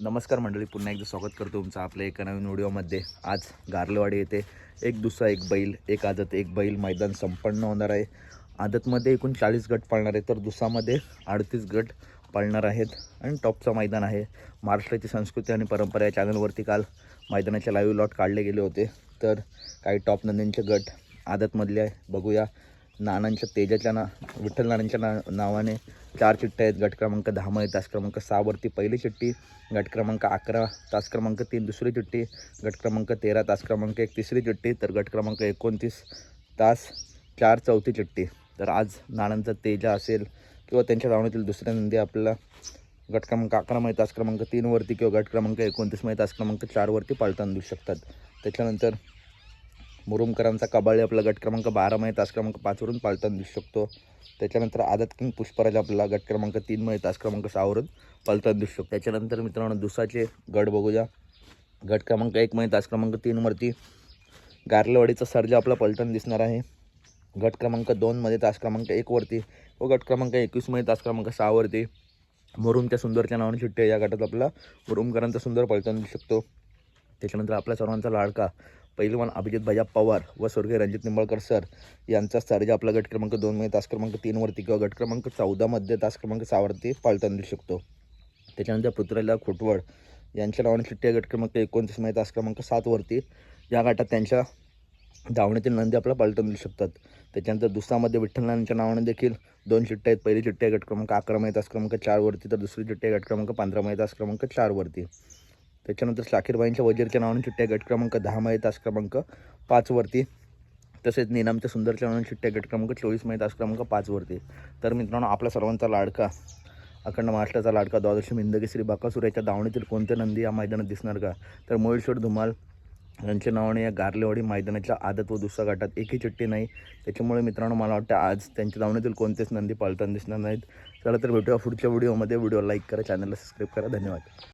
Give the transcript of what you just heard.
नमस्कार मंडळी पुन्हा एकदा स्वागत करतो तुमचं आपल्या एका नवीन व्हिडिओमध्ये. आज गारलेवाडी येथे एक दुसरा एक बैल एक आदत एक बैल मैदान संपन्न होणार आहे. आदतमध्ये एकूण चाळीस गट पाळणार आहे तर दुसामध्ये अडतीस गट पाळणार आहेत आणि टॉपचं मैदान आहे. महाराष्ट्राची संस्कृती आणि परंपरा या चॅनलवरती काल मैदानाचे लाईव्ह लॉट काढले गेले होते. तर काही टॉप नंदींचे गट आदतमधले आहे. बघूया नानांच्या तेजाच्या ना विठ्ठल नानांच्या ना नावाने चार चिठ्ठ्या आहेत. गट क्रमांक दहामध्ये तास क्रमांक सहावरती पहिली चिठ्ठी गट क्रमांक अकरा तास क्रमांक तीन दुसरी चिठ्ठी गट क्रमांक तेरा तास क्रमांक एक तिसरी चिठ्ठी तर गट क्रमांक एकोणतीस तास चार चौथी चिठ्ठी. तर आज नानांचा तेजा असेल किंवा त्यांच्या धावण्यातील दुसऱ्या नंदी आपल्याला गट क्रमांक अकरामध्ये तास क्रमांक तीनवरती किंवा गट क्रमांक एकोणतीसमध्ये तास क्रमांक चारवरती पाळताना देऊ शकतात. त्याच्यानंतर मुरुमकरांचा कबाळी आपला गट क्रमांक बारामध्ये तास क्रमांक पाचवरून पालताना दिसू शकतो. त्याच्यानंतर आदत किंग पुष्पराज आपला गट क्रमांक तीनमध्ये तास क्रमांक सहावरून पालताना दिसू शकतो. त्याच्यानंतर मित्रांनो दुसाचे गट बघूया गट क्रमांक एकमध्ये तास क्रमांक तीनवरती गारलेवाडीचा सर्जा आपला पलटण दिसणार आहे. गट क्रमांक दोनमध्ये तास क्रमांक एकवरती व गट क्रमांक एकवीसमध्ये तास क्रमांक सहावरती मुरुमच्या सुंदरच्या नावाने चिठ्ठी या गटात आपला मुरुमकरांचा सुंदर पलटण दिसू शकतो. त्याच्यानंतर आपल्या सर्वांचा लाडका पहिलवान अभिजित भैया पवार व स्वर्गीय रणजित निंबाळकर सर यांचा सर्जा आपला गट क्रमांक दोनमध्ये तास क्रमांक तीनवरती किंवा गट क्रमांक चौदामध्ये तास क्रमांक सहावरती पाळताना देऊ शकतो. त्याच्यानंतर पृथ्वीराज खुटवड यांच्या नावाने चिठ्ठी गट क्रमांक एकोणतीसमध्ये तास क्रमांक सातवरती या गटात त्यांच्या धावण्यातील नंदी आपला पलटून देऊ शकतात. त्याच्यानंतर दुसऱ्यामध्ये विठ्ठलनाथांच्या नावाने देखील दोन चिठ्ठ्या आहेत. पहिली चिठ्ठी आहे गट क्रमांक अकरामध्ये तास क्रमांक चारवरती तर दुसरी चिट्टी आहे गट क्रमांक पंधरामध्ये तास क्रमांक चारवरती त्याच्यानंतर शाकीरबाईंच्या वजीरच्या नावाने सुट्ट्या गट क्रमांक दहामध्ये तास क्रमांक पाचवरती तसेच निनामच्या सुंदरच्या नावाने चिठ्ठ्या गट क्रमांक चोवीसमध्ये तास क्रमांक पाचवरती तर मित्रांनो आपला सर्वांचा लाडका अखंड महाराष्ट्राचा लाडका द्वादशी मिंदगी श्री बाकासूर याच्या दावणीतील कोणत्या नंदी या मैदानात दिसणार का? तर मोळशेड धुमाल यांच्या नावाने या गारलेवाडी मैदानाच्या आदत व दुसऱ्या गाठात एकही चिठ्ठी नाही. त्याच्यामुळे मित्रांनो मला वाटतं आज त्यांच्या दावणीतील कोणतेच नंदी पाळताना दिसणार नाहीत. चला तर भेटूया पुढच्या व्हिडिओमध्ये व्हिडिओ लाईक करा चॅनलला सबस्क्राईब करा. धन्यवाद.